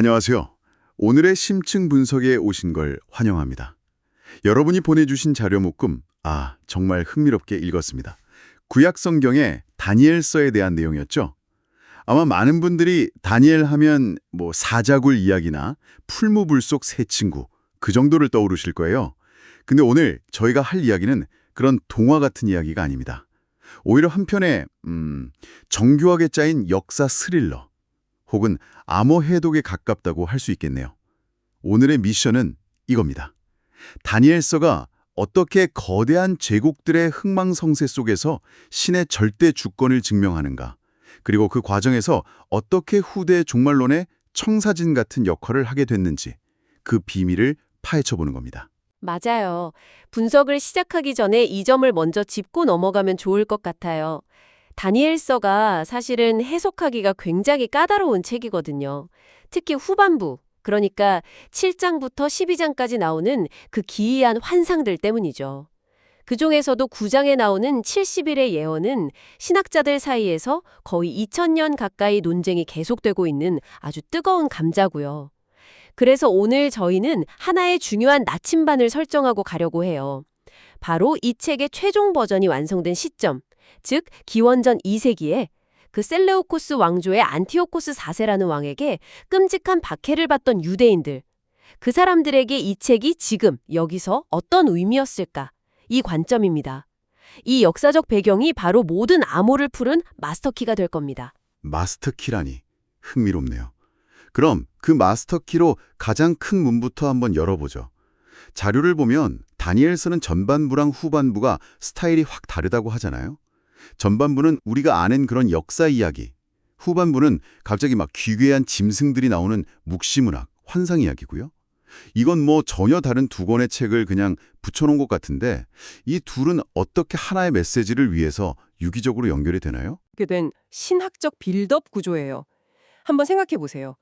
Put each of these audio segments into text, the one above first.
안녕하세요. 오늘의 심층 분석에 오신 걸 환영합니다. 여러분이 보내주신 자료 묶음, 아, 정말 흥미롭게 읽었습니다. 구약 성경의 다니엘서에 대한 내용이었죠. 아마 많은 분들이 다니엘 하면 뭐 사자굴 이야기나 풀무불 속 새 친구 그 정도를 떠오르실 거예요. 근데 오늘 저희가 할 이야기는 그런 동화 같은 이야기가 아닙니다. 오히려 한편의 음, 정교하게 짜인 역사 스릴러 혹은 암호 해독에 가깝다고 할 수 있겠네요. 오늘의 미션은 이겁니다. 다니엘서가 어떻게 거대한 제국들의 흥망성쇠 속에서 신의 절대 주권을 증명하는가, 그리고 그 과정에서 어떻게 후대 종말론의 청사진 같은 역할을 하게 됐는지 그 비밀을 파헤쳐보는 겁니다. 맞아요. 분석을 시작하기 전에 이 점을 먼저 짚고 넘어가면 좋을 것 같아요. 다니엘서가 사실은 해석하기가 굉장히 까다로운 책이거든요. 특히 후반부, 그러니까 7장부터 12장까지 나오는 그 기이한 환상들 때문이죠. 그 중에서도 9장에 나오는 70일의 예언은 신학자들 사이에서 거의 2000년 가까이 논쟁이 계속되고 있는 아주 뜨거운 감자고요. 그래서 오늘 저희는 하나의 중요한 나침반을 설정하고 가려고 해요. 바로 이 책의 최종 버전이 완성된 시점, 즉 기원전 2세기에 그 셀레오코스 왕조의 안티오코스 4세라는 왕에게 끔찍한 박해를 받던 유대인들. 그 사람들에게 이 책이 지금 여기서 어떤 의미였을까? 이 관점입니다. 이 역사적 배경이 바로 모든 암호를 푸른 마스터키가 될 겁니다. 마스터키라니 흥미롭네요. 그럼 그 마스터키로 가장 큰 문부터 한번 열어보죠. 자료를 보면 다니엘서는 전반부랑 후반부가 스타일이 확 다르다고 하잖아요. 전반부는 우리가 아는 그런 역사 이야기, 후반부는 갑자기 막 기괴한 짐승들이 나오는 묵시문학, 환상 이야기고요. 이건 뭐 전혀 다른 두 권의 책을 그냥 붙여놓은 것 같은데 이 둘은 어떻게 하나의 메시지를 위해서 유기적으로 연결이 되나요? 하게 된 신학적 빌드업 구조예요. 한번 생각해 보세요.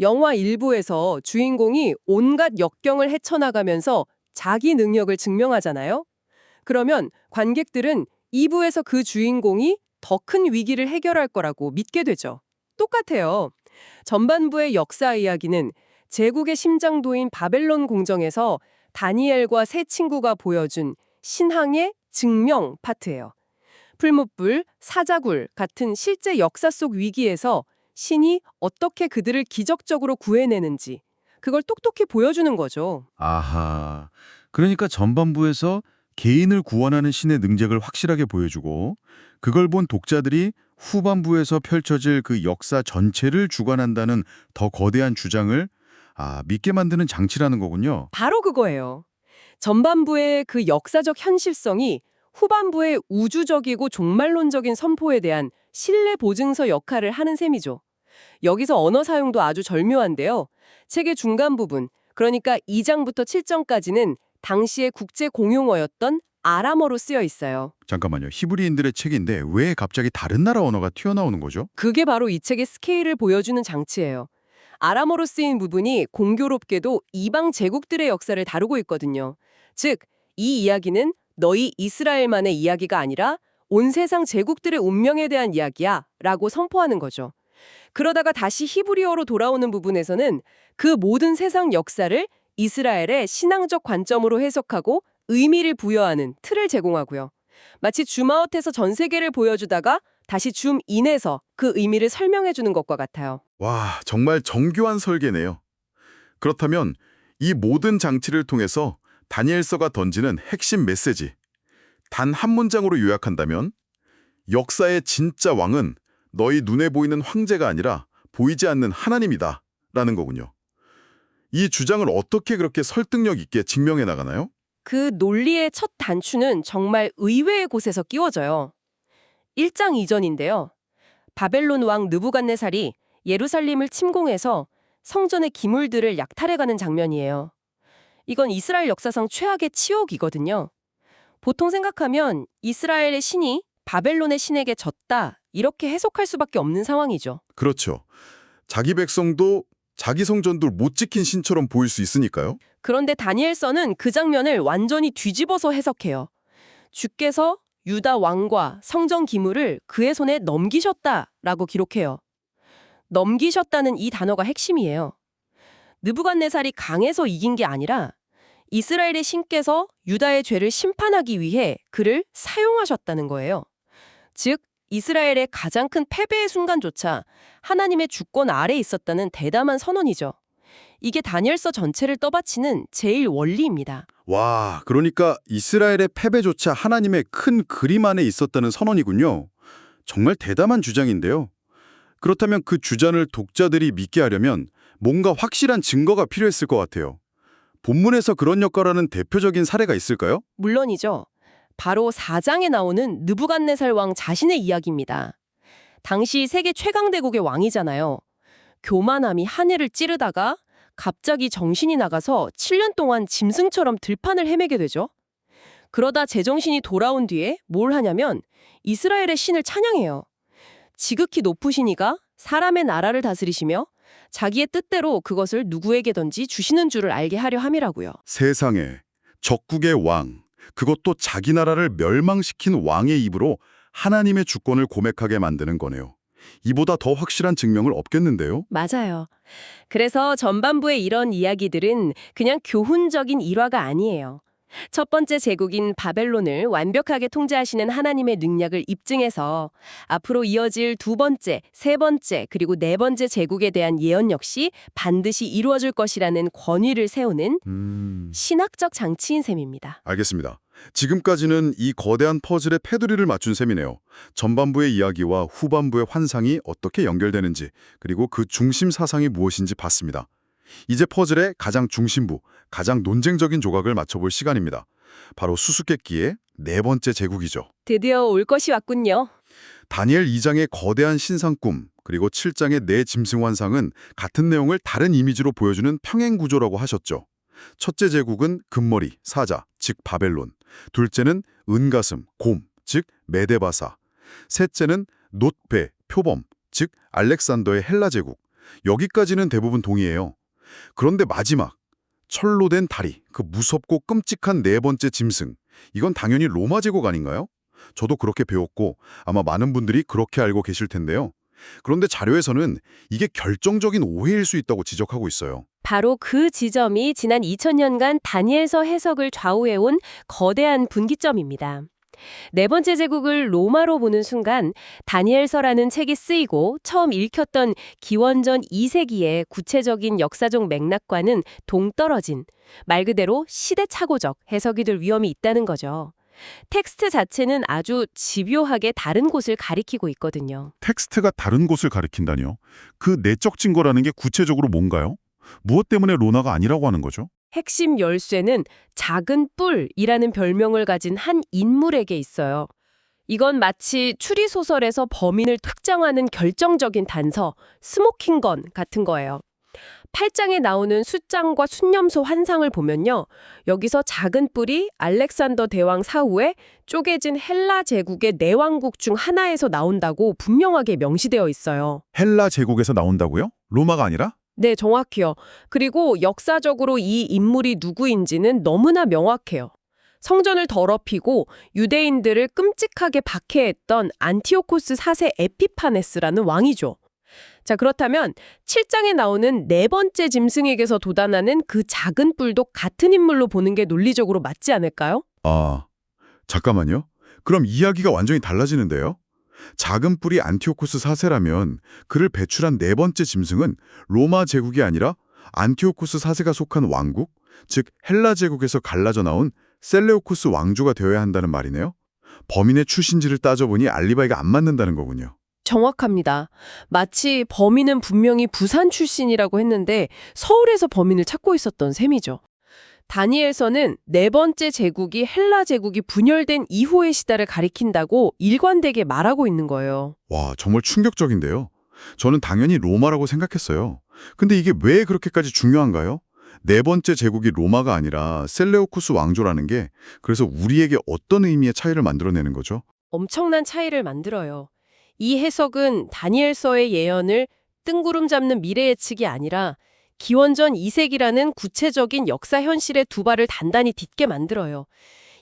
영화 일부에서 주인공이 온갖 역경을 헤쳐나가면서 자기 능력을 증명하잖아요. 그러면 관객들은 2부에서 그 주인공이 더 큰 위기를 해결할 거라고 믿게 되죠. 똑같아요. 전반부의 역사 이야기는 제국의 심장도인 바벨론 공정에서 다니엘과 세 친구가 보여준 신앙의 증명 파트예요. 풀무불, 사자굴 같은 실제 역사 속 위기에서 신이 어떻게 그들을 기적적으로 구해내는지 그걸 똑똑히 보여주는 거죠. 아하. 그러니까 전반부에서 개인을 구원하는 신의 능력을 확실하게 보여주고 그걸 본 독자들이 후반부에서 펼쳐질 그 역사 전체를 주관한다는 더 거대한 주장을 아, 믿게 만드는 장치라는 거군요. 바로 그거예요. 전반부의 그 역사적 현실성이 후반부의 우주적이고 종말론적인 선포에 대한 신뢰 보증서 역할을 하는 셈이죠. 여기서 언어 사용도 아주 절묘한데요. 책의 중간 부분, 그러니까 2장부터 7장까지는 당시의 국제 공용어였던 아람어로 쓰여 있어요. 잠깐만요. 히브리인들의 책인데 왜 갑자기 다른 나라 언어가 튀어나오는 거죠? 그게 바로 이 책의 스케일을 보여주는 장치예요. 아람어로 쓰인 부분이 공교롭게도 이방 제국들의 역사를 다루고 있거든요. 즉, 이 이야기는 너희 이스라엘만의 이야기가 아니라 온 세상 제국들의 운명에 대한 이야기야 라고 선포하는 거죠. 그러다가 다시 히브리어로 돌아오는 부분에서는 그 모든 세상 역사를 이스라엘의 신앙적 관점으로 해석하고 의미를 부여하는 틀을 제공하고요. 마치 줌아웃해서 전 세계를 보여주다가 다시 줌 인해서 그 의미를 설명해 주는 것과 같아요. 와, 정말 정교한 설계네요. 그렇다면 이 모든 장치를 통해서 다니엘서가 던지는 핵심 메시지, 단 한 문장으로 요약한다면 역사의 진짜 왕은 너희 눈에 보이는 황제가 아니라 보이지 않는 하나님이다 라는 거군요. 이 주장을 어떻게 그렇게 설득력 있게 증명해 나가나요? 그 논리의 첫 단추는 정말 의외의 곳에서 끼워져요. 1장 이전인데요. 바벨론 왕 느부갓네살이 예루살렘을 침공해서 성전의 기물들을 약탈해가는 장면이에요. 이건 이스라엘 역사상 최악의 치욕이거든요. 보통 생각하면 이스라엘의 신이 바벨론의 신에게 졌다 이렇게 해석할 수밖에 없는 상황이죠. 그렇죠. 자기 백성도 자기 성전도 못 지킨 신처럼 보일 수 있으니까요. 그런데 다니엘서는 그 장면을 완전히 뒤집어서 해석해요. 주께서 유다 왕과 성전 기물을 그의 손에 넘기셨다라고 기록해요. 넘기셨다는 이 단어가 핵심이에요. 느부갓네살이 강해서 이긴 게 아니라 이스라엘의 신께서 유다의 죄를 심판하기 위해 그를 사용하셨다는 거예요. 즉 이스라엘의 가장 큰 패배의 순간조차 하나님의 주권 아래 있었다는 대담한 선언이죠. 이게 다니엘서 전체를 떠받치는 제일 원리입니다. 와, 그러니까 이스라엘의 패배조차 하나님의 큰 그림 안에 있었다는 선언이군요. 정말 대담한 주장인데요. 그렇다면 그 주장을 독자들이 믿게 하려면 뭔가 확실한 증거가 필요했을 것 같아요. 본문에서 그런 역할하는 대표적인 사례가 있을까요? 물론이죠. 바로 4장에 나오는 느부갓네살 왕 자신의 이야기입니다. 당시 세계 최강대국의 왕이잖아요. 교만함이 한 해를 찌르다가 갑자기 정신이 나가서 7년 동안 짐승처럼 들판을 헤매게 되죠. 그러다 제정신이 돌아온 뒤에 뭘 하냐면 이스라엘의 신을 찬양해요. 지극히 높으신 이가 사람의 나라를 다스리시며 자기의 뜻대로 그것을 누구에게든지 주시는 줄을 알게 하려 함이라고요. 세상에 적국의 왕, 그것도 자기 나라를 멸망시킨 왕의 입으로 하나님의 주권을 고백하게 만드는 거네요. 이보다 더 확실한 증명을 없겠는데요? 맞아요. 그래서 전반부의 이런 이야기들은 그냥 교훈적인 일화가 아니에요. 첫 번째 제국인 바벨론을 완벽하게 통제하시는 하나님의 능력을 입증해서 앞으로 이어질 두 번째, 세 번째, 그리고 네 번째 제국에 대한 예언 역시 반드시 이루어질 것이라는 권위를 세우는 음... 신학적 장치인 셈입니다. 알겠습니다. 지금까지는 이 거대한 퍼즐의 테두리를 맞춘 셈이네요. 전반부의 이야기와 후반부의 환상이 어떻게 연결되는지 그리고 그 중심 사상이 무엇인지 봤습니다. 이제 퍼즐의 가장 중심부, 가장 논쟁적인 조각을 맞춰볼 시간입니다. 바로 수수께끼의 네 번째 제국이죠. 드디어 올 것이 왔군요. 다니엘 2장의 거대한 신상 꿈, 그리고 7장의 네 짐승 환상은 같은 내용을 다른 이미지로 보여주는 평행 구조라고 하셨죠. 첫째 제국은 금머리, 사자, 즉 바벨론. 둘째는 은가슴, 곰, 즉 메데바사. 셋째는 놋배, 표범, 즉 알렉산더의 헬라 제국. 여기까지는 대부분 동의해요. 그런데 마지막, 철로 된 다리, 그 무섭고 끔찍한 네 번째 짐승. 이건 당연히 로마 제국 아닌가요? 저도 그렇게 배웠고 아마 많은 분들이 그렇게 알고 계실 텐데요. 그런데 자료에서는 이게 결정적인 오해일 수 있다고 지적하고 있어요. 바로 그 지점이 지난 2000년간 다니엘서 해석을 좌우해온 거대한 분기점입니다. 네 번째 제국을 로마로 보는 순간 다니엘서라는 책이 쓰이고 처음 읽혔던 기원전 2세기의 구체적인 역사적 맥락과는 동떨어진 말 그대로 시대착오적 해석이 될 위험이 있다는 거죠. 텍스트 자체는 아주 집요하게 다른 곳을 가리키고 있거든요. 텍스트가 다른 곳을 가리킨다니요? 그 내적 증거라는 게 구체적으로 뭔가요? 무엇 때문에 로나가 아니라고 하는 거죠? 핵심 열쇠는 작은 뿔이라는 별명을 가진 한 인물에게 있어요. 이건 마치 추리소설에서 범인을 특정하는 결정적인 단서, 스모킹건 같은 거예요. 8장에 나오는 숫장과 순념소 환상을 보면요. 여기서 작은 뿔이 알렉산더 대왕 사후에 쪼개진 헬라 제국의 내왕국 중 하나에서 나온다고 분명하게 명시되어 있어요. 헬라 제국에서 나온다고요? 로마가 아니라? 네, 정확해요. 그리고 역사적으로 이 인물이 누구인지는 너무나 명확해요. 성전을 더럽히고 유대인들을 끔찍하게 박해했던 안티오코스 4세 에피파네스라는 왕이죠. 자, 그렇다면 7장에 나오는 네 번째 짐승에게서 돋아나는 그 작은 뿔도 같은 인물로 보는 게 논리적으로 맞지 않을까요? 아, 잠깐만요. 그럼 이야기가 완전히 달라지는데요? 작은 뿔이 안티오코스 4세라면 그를 배출한 네 번째 짐승은 로마 제국이 아니라 안티오코스 4세가 속한 왕국, 즉 헬라 제국에서 갈라져 나온 셀레오코스 왕조가 되어야 한다는 말이네요. 범인의 출신지를 따져보니 알리바이가 안 맞는다는 거군요. 정확합니다. 마치 범인은 분명히 부산 출신이라고 했는데 서울에서 범인을 찾고 있었던 셈이죠. 다니엘서는 네 번째 제국이 헬라 제국이 분열된 이후의 시대를 가리킨다고 일관되게 말하고 있는 거예요. 와, 정말 충격적인데요. 저는 당연히 로마라고 생각했어요. 근데 이게 왜 그렇게까지 중요한가요? 네 번째 제국이 로마가 아니라 셀레오쿠스 왕조라는 게 그래서 우리에게 어떤 의미의 차이를 만들어내는 거죠? 엄청난 차이를 만들어요. 이 해석은 다니엘서의 예언을 뜬구름 잡는 미래 예측이 아니라 기원전 2세기라는 구체적인 역사 현실의 두 발을 단단히 딛게 만들어요.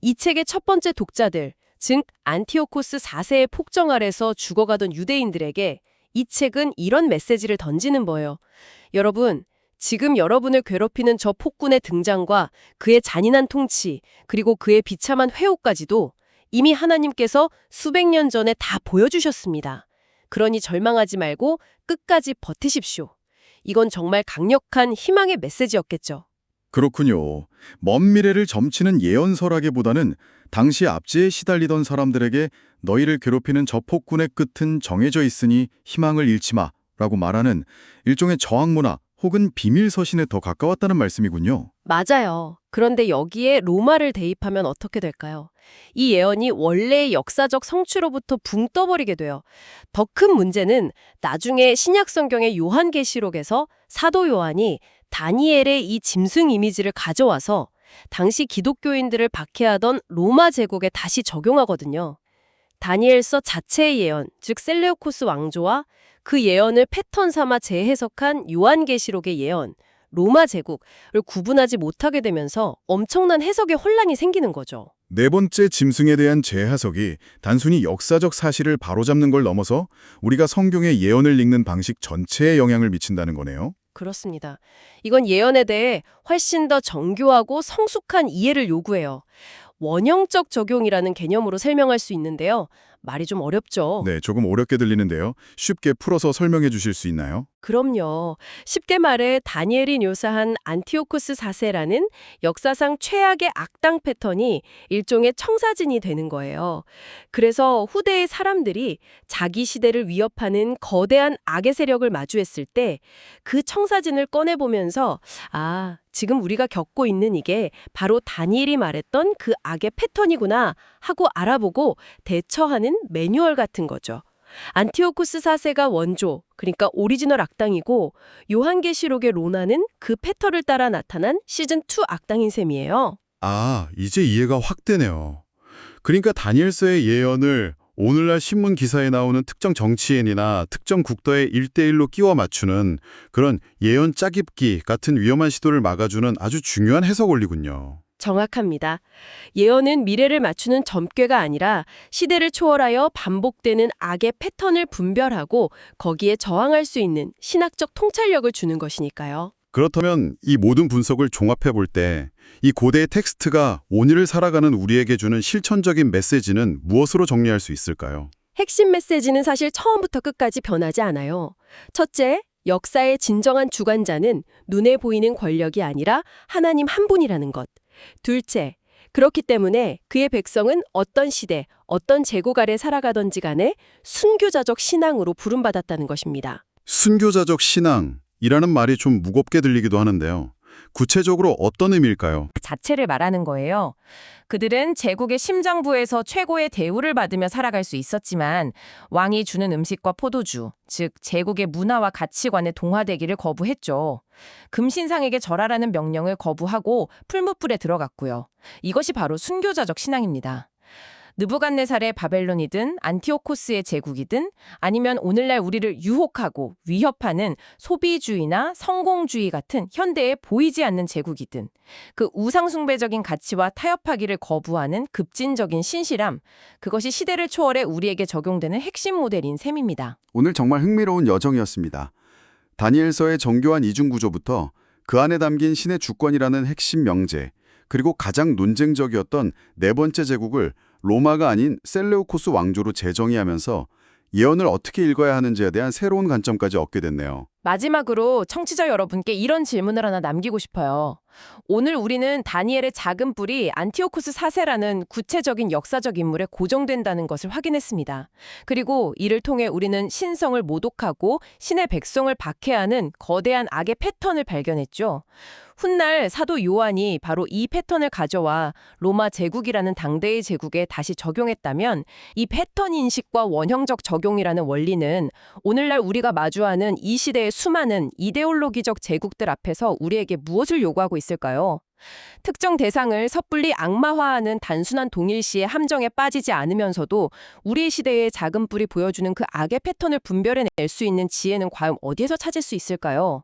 이 책의 첫 번째 독자들, 즉 안티오코스 4세의 폭정 아래서 죽어가던 유대인들에게 이 책은 이런 메시지를 던지는 거예요. 여러분, 지금 여러분을 괴롭히는 저 폭군의 등장과 그의 잔인한 통치, 그리고 그의 비참한 회오까지도 이미 하나님께서 수백 년 전에 다 보여주셨습니다. 그러니 절망하지 말고 끝까지 버티십시오. 이건 정말 강력한 희망의 메시지였겠죠. 그렇군요. 먼 미래를 점치는 예언서라기보다는 당시 압제에 시달리던 사람들에게 너희를 괴롭히는 저 폭군의 끝은 정해져 있으니 희망을 잃지 마라고 말하는 일종의 저항문화 혹은 비밀 서신에 더 가까웠다는 말씀이군요. 맞아요. 그런데 여기에 로마를 대입하면 어떻게 될까요? 이 예언이 원래의 역사적 성취로부터 붕 떠버리게 돼요. 더 큰 문제는 나중에 신약 성경의 요한계시록에서 사도 요한이 다니엘의 이 짐승 이미지를 가져와서 당시 기독교인들을 박해하던 로마 제국에 다시 적용하거든요. 다니엘서 자체의 예언, 즉 셀레오코스 왕조와 그 예언을 패턴 삼아 재해석한 요한계시록의 예언, 로마 제국을 구분하지 못하게 되면서 엄청난 해석의 혼란이 생기는 거죠. 네 번째 짐승에 대한 재해석이 단순히 역사적 사실을 바로잡는 걸 넘어서 우리가 성경의 예언을 읽는 방식 전체에 영향을 미친다는 거네요. 그렇습니다. 이건 예언에 대해 훨씬 더 정교하고 성숙한 이해를 요구해요. 원형적 적용이라는 개념으로 설명할 수 있는데요. 말이 좀 어렵죠. 네, 조금 어렵게 들리는데요. 쉽게 풀어서 설명해 주실 수 있나요? 그럼요. 쉽게 말해 다니엘이 묘사한 안티오코스 4세라는 역사상 최악의 악당 패턴이 일종의 청사진이 되는 거예요. 그래서 후대의 사람들이 자기 시대를 위협하는 거대한 악의 세력을 마주했을 때 그 청사진을 꺼내보면서 아, 지금 우리가 겪고 있는 이게 바로 다니엘이 말했던 그 악의 패턴이구나 하고 알아보고 대처하 는 매뉴얼 같은 거죠. 안티오쿠스 4세가 원조, 그러니까 오리지널 악당이고 요한계시록의 로나는 그 패턴을 따라 나타난 시즌2 악당인 셈이에요. 아, 이제 이해가 확 되네요. 그러니까 다니엘서의 예언을 오늘날 신문 기사에 나오는 특정 정치인이나 특정 국가의 일대일로 끼워 맞추는 그런 예언 짜깁기 같은 위험한 시도를 막아주는 아주 중요한 해석 원리군요. 정확합니다. 예언은 미래를 맞추는 점괘가 아니라 시대를 초월하여 반복되는 악의 패턴을 분별하고 거기에 저항할 수 있는 신학적 통찰력을 주는 것이니까요. 그렇다면 이 모든 분석을 종합해 볼 때 이 고대의 텍스트가 오늘을 살아가는 우리에게 주는 실천적인 메시지는 무엇으로 정리할 수 있을까요? 핵심 메시지는 사실 처음부터 끝까지 변하지 않아요. 첫째, 역사의 진정한 주관자는 눈에 보이는 권력이 아니라 하나님 한 분이라는 것. 둘째, 그렇기 때문에 그의 백성은 어떤 시대, 어떤 제국 아래 살아가던지 간에 순교자적 신앙으로 부름받았다는 것입니다. 순교자적 신앙이라는 말이 좀 무겁게 들리기도 하는데요. 구체적으로 어떤 의미일까요? 자체를 말하는 거예요. 그들은 제국의 심장부에서 최고의 대우를 받으며 살아갈 수 있었지만 왕이 주는 음식과 포도주, 즉 제국의 문화와 가치관에 동화되기를 거부했죠. 금신상에게 절하라는 명령을 거부하고 풀무불에 들어갔고요. 이것이 바로 순교자적 신앙입니다. 느부갓네살의 바벨론이든 안티오코스의 제국이든 아니면 오늘날 우리를 유혹하고 위협하는 소비주의나 성공주의 같은 현대에 보이지 않는 제국이든 그 우상숭배적인 가치와 타협하기를 거부하는 급진적인 신실함 그것이 시대를 초월해 우리에게 적용되는 핵심 모델인 셈입니다. 오늘 정말 흥미로운 여정이었습니다. 다니엘서의 정교한 이중 구조부터 그 안에 담긴 신의 주권이라는 핵심 명제, 그리고 가장 논쟁적이었던 네 번째 제국을 로마가 아닌 셀레우코스 왕조로 재정의하면서 예언을 어떻게 읽어야 하는지에 대한 새로운 관점까지 얻게 됐네요. 마지막으로 청취자 여러분께 이런 질문을 하나 남기고 싶어요. 오늘 우리는 다니엘의 작은 뿔이 안티오쿠스 4세라는 구체적인 역사적 인물에 고정된다는 것을 확인했습니다. 그리고 이를 통해 우리는 신성을 모독하고 신의 백성을 박해하는 거대한 악의 패턴을 발견했죠. 훗날 사도 요한이 바로 이 패턴을 가져와 로마 제국이라는 당대의 제국에 다시 적용했다면 이 패턴 인식과 원형적 적용이라는 원리는 오늘날 우리가 마주하는 이 시대의 수많은 이데올로기적 제국들 앞에서 우리에게 무엇을 요구하고 있을까요? 특정 대상을 섣불리 악마화하는 단순한 동일시의 함정에 빠지지 않으면서도 우리 시대의 작은 뿔이 보여주는 그 악의 패턴을 분별해낼 수 있는 지혜는 과연 어디에서 찾을 수 있을까요?